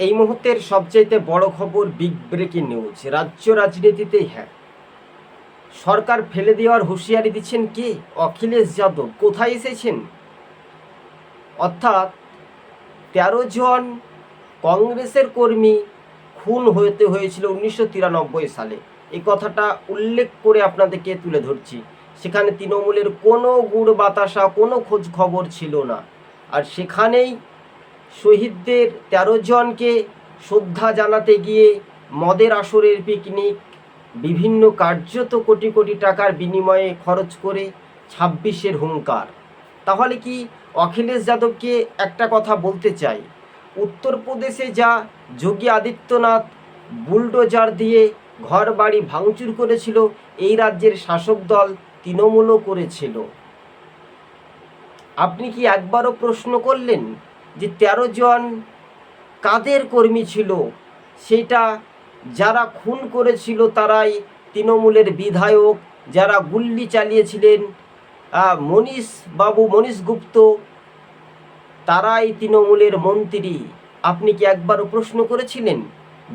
এই মুহূর্তের সবচাইতে বড় খবর বিগ ব্রেকিং নিউজ রাজ্য রাজনীতিতেই হ্যাঁ। সরকার ফেলে দেওয়ার হুঁশিয়ারি দিচ্ছেন কে? অখিলেশ যাদব, কোথায় এসেছেন? অর্থাৎ তেরো জন কংগ্রেসের কর্মী খুন হতে হয়েছিল উনিশশো তিরানব্বই সালে। এই কথাটা উল্লেখ করে আপনাদেরকে তুলে ধরছি। সেখানে তৃণমূলের কোনো গুড় বাতাসা, কোনো খোঁজ খবর ছিল না। আর সেখানেই শহীদদের তেরো জনকে শ্রদ্ধা জানাতে গিয়ে মদের আসরের পিকনিক বিভিন্ন কার্যত কোটি কোটি টাকার বিনিময়ে খরচ করে ছাব্বিশের হুঙ্কার। তাহলে কি অখিলেশ যাদবকে একটা কথা বলতে চাই? উত্তরপ্রদেশে যা যোগী আদিত্যনাথ বুলডোজার দিয়ে ঘর বাড়ি ভাঙচুর করেছিল, এই রাজ্যের শাসক দল তৃণমূলও করেছিল। আপনি কি একবারও প্রশ্ন করলেন? যে তেরো জন কাদের কর্মী ছিল, সেটা যারা খুন করেছিল তারাই তৃণমূলের বিধায়ক, যারা গুল্লি চালিয়েছিলেন মনীষ বাবু, মনীষ গুপ্ত, তারাই তৃণমূলের মন্ত্রী। আপনি কি একবারও প্রশ্ন করেছিলেন?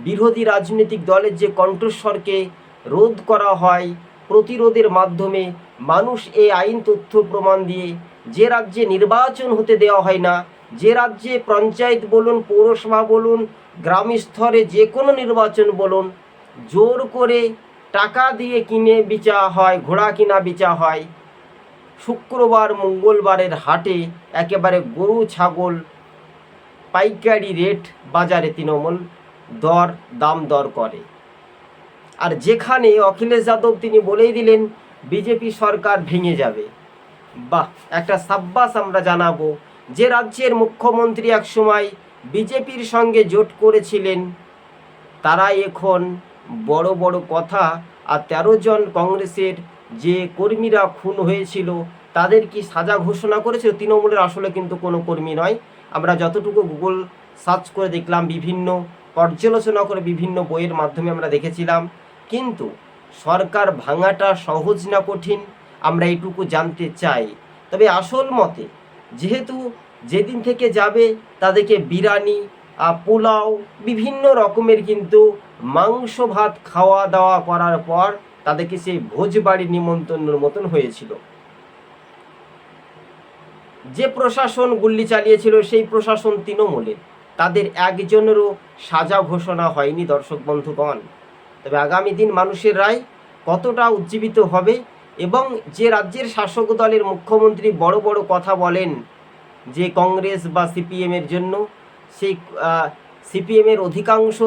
বিরোধী রাজনৈতিক দলের যে কণ্ঠস্বরকে রোধ করা হয় প্রতিরোধের মাধ্যমে, মানুষ এই আইন তথ্য প্রমাণ দিয়ে যে রাজ্যে নির্বাচন হতে দেওয়া হয় না যে রাজ্যে পঞ্চায়েত বলুন, পৌরসভা বলুন গ্রাম স্তরে যে কোনো নির্বাচন বলুন, জোর করে টাকা দিয়ে কিনে বিচা হয়, ঘোড়া কিনা বিচা হয়, শুক্রবার, মঙ্গলবারের হাটে একেবারে গরু, ছাগল, পাইকারি রেট বাজারে তৃণমূল দর, দাম দর করে। আর যেখানে অখিলেশ যাদব তিনি বলেই দিলেন, বিজেপি সরকার ভেঙে যাবে। বাহ, একটা সাব্বাস আমরা জানাব। যে রাজ্যের মুখ্যমন্ত্রী একসময় বিজেপির সঙ্গে জোট করেছিলেন, তারা এখন বড় বড় কথা আর তেরো জন কংগ্রেসের যে কর্মীরা খুন হয়েছিল, তাদের কি সাজা ঘোষণা করেছিল? তৃণমূলের আসলে কিন্তু কোনো কর্মী নয়। আমরা যতটুকু গুগল সার্চ করে দেখলাম, বিভিন্ন পর্যালোচনা করে বিভিন্ন বইয়ের মাধ্যমে আমরা দেখেছিলাম। কিন্তু সরকার ভাঙাটা সহজ না কঠিন, আমরা এইটুকু জানতে চাই। তবে আসল মতে যেহেতু যেদিন থেকে যাবে তাদেরকে বিরিয়ানি পোলাও, বিভিন্ন রকমের কিন্তু মাংস ভাত খাওয়া দাওয়া করার পর তাদেরকে সেই ভোজবাড়ি নিমন্ত্রণের মতন হয়েছিল। যে প্রশাসন গুল্লি চালিয়েছিল সেই প্রশাসন তৃণমূলের তাদের একজনেরও সাজা ঘোষণা হয়নি দর্শক বন্ধুগণ। তবে আগামী দিন মানুষের রায় কতটা উজ্জীবিত হবে এবং যে রাজ্যের শাসক দলের মুখ্যমন্ত্রী বড় বড় কথা বলেন যে কংগ্রেস বা সিপিএমের জন্য, সেই সিপিএমের অধিকাংশ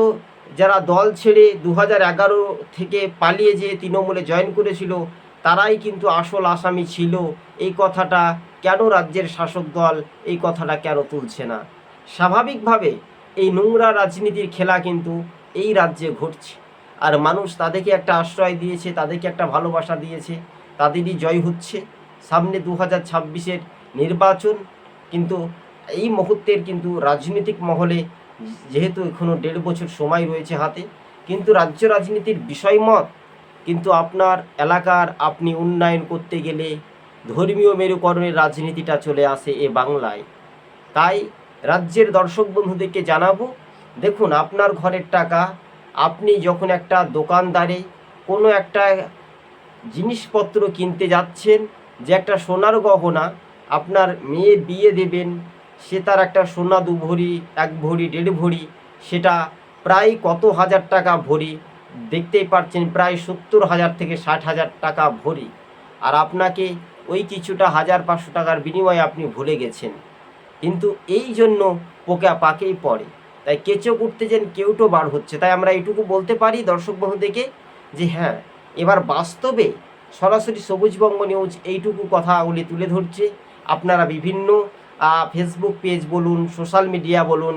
যারা দল ছেড়ে দু এগারো থেকে পালিয়ে যেয়ে তৃণমূলে জয়েন করেছিল, তারাই কিন্তু আসল আসামি ছিল। এই কথাটা কেন রাজ্যের শাসক দল এই কথাটা কেন তুলছে না? স্বাভাবিকভাবে এই নোংরা রাজনীতির খেলা কিন্তু এই রাজ্যে ঘটছে। আর মানুষ তাদেরকে একটা আশ্রয় দিয়েছে, তাদেরকে একটা ভালোবাসা দিয়েছে। তাদেরই জয় হচ্ছে। সামনে দু হাজার ছাব্বিশের নির্বাচন, কিন্তু এই মুহূর্তের কিন্তু রাজনৈতিক মহলে যেহেতু এখনও দেড় বছর সময় রয়েছে হাতে, কিন্তু রাজ্য রাজনীতির বিষয়মত কিন্তু আপনার এলাকার আপনি উন্নয়ন করতে গেলে ধর্মীয় মেরুকরণের রাজনীতিটা চলে আসে এ বাংলায়। তাই রাজ্যের দর্শক বন্ধুদেরকে জানাব, দেখুন আপনার ঘরের টাকা, আপনি যখন একটা দোকানদারে কোনো একটা জিনিসপত্র কিনতে যাচ্ছেন, যে একটা সোনার গহনা আপনার মেয়ে বিয়ে দেবেন, সে তার একটা সোনা দু ভরি, এক ভরি, দেড় ভরি, সেটা প্রায় কত হাজার টাকা ভরি? দেখতেই পাচ্ছেন প্রায় সত্তর হাজার থেকে ষাট হাজার টাকা ভরি। আর আপনাকে ওই কিছুটা হাজার পাঁচশো টাকার বিনিময়ে আপনি ভুলে গেছেন। কিন্তু এই জন্য পোকা পাকেই পড়ে। তাই কেঁচো করতে যেন কেউটো বার হচ্ছে। তাই আমরা এইটুকু বলতে পারি দর্শক দেখে যে হ্যাঁ এবার বাস্তবে সরাসরি সবুজবঙ্গ নিউজ এইটুকু কথাগুলি তুলে ধরছে। আপনারা বিভিন্ন ফেসবুক পেজ বলুন সোশ্যাল মিডিয়া বলুন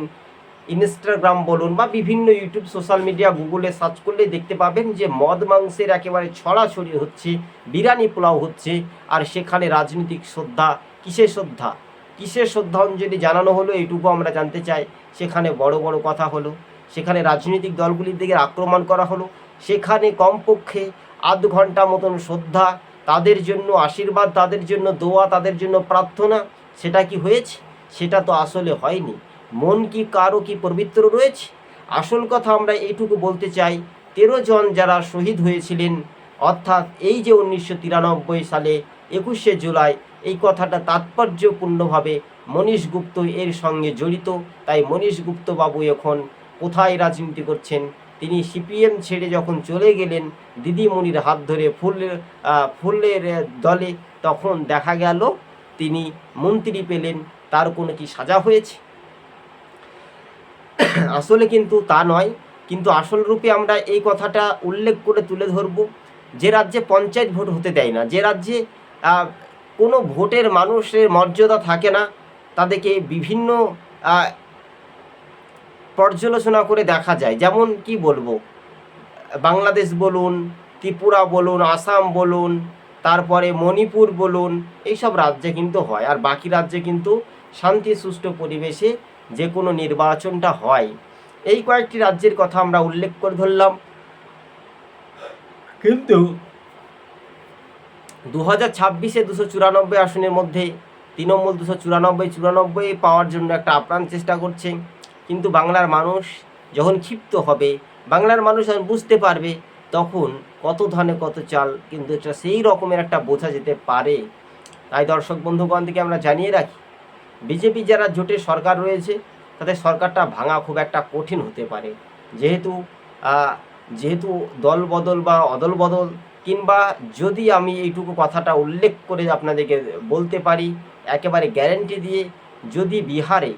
ইনস্টাগ্রাম বলুন বা বিভিন্ন ইউটিউব সোশ্যাল মিডিয়া গুগলে সার্চ করলেই দেখতে পাবেন যে মদ মাংসের একেবারে ছড়াছড়ি হচ্ছে, বিরিয়ানি পোলাও হচ্ছে আর সেখানে রাজনৈতিক শ্রদ্ধা, কিসের শ্রদ্ধা? কিসের শ্রদ্ধাঞ্জলি জানানো হলো এইটুকু আমরা জানতে চাই। সেখানে বড় বড় কথা হলো, সেখানে রাজনৈতিক দলগুলির দিকে আক্রমণ করা হলো, সেখানে কমপক্ষে আধ ঘণ্টা মতন শ্রদ্ধা, তাদের জন্য আশীর্বাদ, তাদের জন্য দোয়া, তাদের জন্য প্রার্থনা, সেটা কি হয়েছে? সেটা তো আসলে হয়নি। মন কি কারও কি পবিত্র রয়েছে? আসল কথা আমরা এইটুকু বলতে চাই, তেরো জন যারা শহীদ হয়েছিলেন, অর্থাৎ এই যে উনিশশো তিরানব্বই সালে একুশে জুলাই, এই কথাটা তাৎপর্যপূর্ণভাবে মনীষ গুপ্ত এর সঙ্গে জড়িত। তাই মনীষ গুপ্ত বাবু এখন কোথায় রাজনীতি করছেন? তিনি সিপিএম ছেড়ে যখন চলে গেলেন, দিদিমণির হাত ধরে ফুল ফুলের দলে তখন দেখা গেল তিনি মন্ত্রী পেলেন, তার কোনো কি সাজা হয়েছে? আসলে কিন্তু তা নয়, কিন্তু আসল রূপে আমরা এই কথাটা উল্লেখ করে তুলে ধরব, যে রাজ্যে পঞ্চায়েত ভোট হতে দেয় না, যে রাজ্যে কোনো ভোটের মানুষের মর্যাদা থাকে না, তাদেরকে বিভিন্ন পর্যালোচনা করে দেখা যায়। যেমন কি বলব? বাংলাদেশ বলুন ত্রিপুরা বলুন আসাম বলুন তারপরে মণিপুর বলুন এইসব রাজ্যে কিন্তু হয়। আর বাকি রাজ্যে কিন্তু শান্তি সুষ্ঠু পরিবেশে যে কোনো নির্বাচনটা হয়। এই কয়েকটি রাজ্যের কথা আমরা উল্লেখ করে ধরলাম। কিন্তু দু হাজার ছাব্বিশে দুশো চুরানব্বই আসনের মধ্যে তৃণমূল দুশো চুরানব্বই চুরানব্বই পাওয়ার জন্য একটা আপ্রাণ চেষ্টা করছে। কিন্তু বাংলার মানুষ যখন ক্ষিপ্ত হবে, বাংলার মানুষ যখন বুঝতে পারবে, তখন কত ধানে কত চাল কিন্তু এটা সেই রকমের একটা বোঝা যেতে পারে। তাই দর্শক বন্ধুগণ থেকে আমরা জানিয়ে রাখি, বিজেপি যারা জোটে সরকার রয়েছে, তাদের সরকারটা ভাঙা খুব একটা কঠিন হতে পারে। যেহেতু যেহেতু দল বদল বা অদল বদল, কিংবা যদি আমি এইটুকু কথাটা উল্লেখ করে আপনাদেরকে বলতে পারি, একেবারে গ্যারেন্টি দিয়ে যদি বিহারে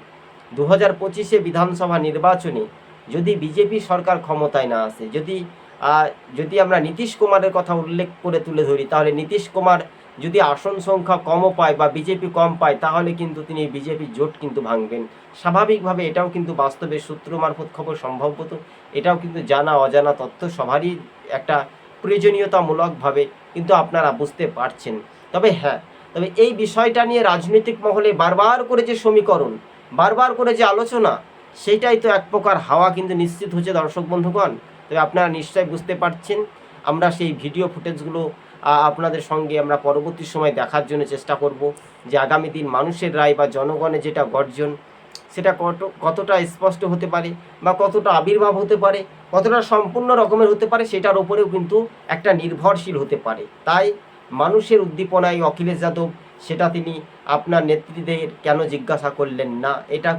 দু হাজার পঁচিশে বিধানসভা নির্বাচনে যদি বিজেপি সরকার ক্ষমতায় না আসে, যদি যদি আমরা নীতিশ কুমারের কথা উল্লেখ করে তুলে ধরি, তাহলে নীতিশ কুমার যদি আসন সংখ্যা কমও পায় বা বিজেপি কম পায়, তাহলে কিন্তু তিনি বিজেপি জোট কিন্তু ভাঙবেন। স্বাভাবিকভাবে এটাও কিন্তু বাস্তবে সূত্র মারফত খবর সম্ভবত। এটাও কিন্তু জানা, অজানা তথ্য সবারই একটা প্রয়োজনীয়তামূলকভাবে কিন্তু আপনারা বুঝতে পারছেন। তবে হ্যাঁ তবে এই বিষয়টা নিয়ে রাজনৈতিক মহলে বারবার করে যে সমীকরণ বারবার করে যে আলোচনা সেটাই তো এক প্রকার হাওয়া কিন্তু নিশ্চিত হচ্ছে দর্শক বন্ধুগণ। তবে আপনারা নিশ্চয়ই বুঝতে পারছেন, আমরা সেই ভিডিও ফুটেজগুলো আপনাদের সঙ্গে আমরা পরবর্তী সময় দেখার জন্য চেষ্টা করব যে আগামী দিন মানুষের রায় বা জনগণের যেটা গর্জন, সেটা কত, কতটা স্পষ্ট হতে পারে বা কতটা আবির্ভাব হতে পারে, কতটা সম্পূর্ণ রকমের হতে পারে, সেটার ওপরেও কিন্তু একটা নির্ভরশীল হতে পারে। তাই মানুষের উদ্দীপনায় অখিলেশ যাদব সেটা তিনি আপনার নেতৃত্বের কেন জিজ্ঞাসা করলেন না? এটা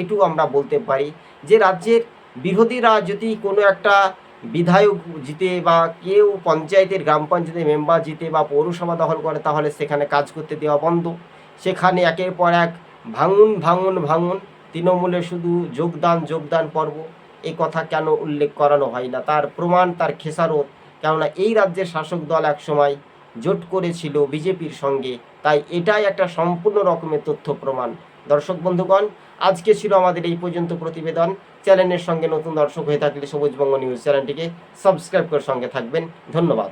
এটুকু আমরা বলতে পারি যে রাজ্যের বিরোধীরা যদি কোনো একটা বিধায়ক জিতে বা কেউ পঞ্চায়েতের গ্রাম পঞ্চায়েতের মেম্বার জিতে বা পৌরসভা দখল করে, তাহলে সেখানে কাজ করতে দেওয়া বন্ধ। সেখানে একের পর এক ভাঙুন ভাঙুন ভাঙুন, তৃণমূলে শুধু যোগদান যোগদান পর্ব। এই কথা কেন উল্লেখ করানো হয় না? তার প্রমাণ, তার খেসারত। কেননা এই রাজ্যের শাসক দল একসময় জোট করেছিল বিজেপির সঙ্গে। তাই এটাই একটা সম্পূর্ণ রকমের তথ্য প্রমাণ। দর্শক বন্ধুগণ, আজকে ছিল আমাদের এই পর্যন্ত প্রতিবেদন। চ্যানেলের সঙ্গে নতুন দর্শক হয়ে থাকলে সবুজবঙ্গ নিউজ চ্যানেলটিকে সাবস্ক্রাইব করে সঙ্গে থাকবেন। ধন্যবাদ।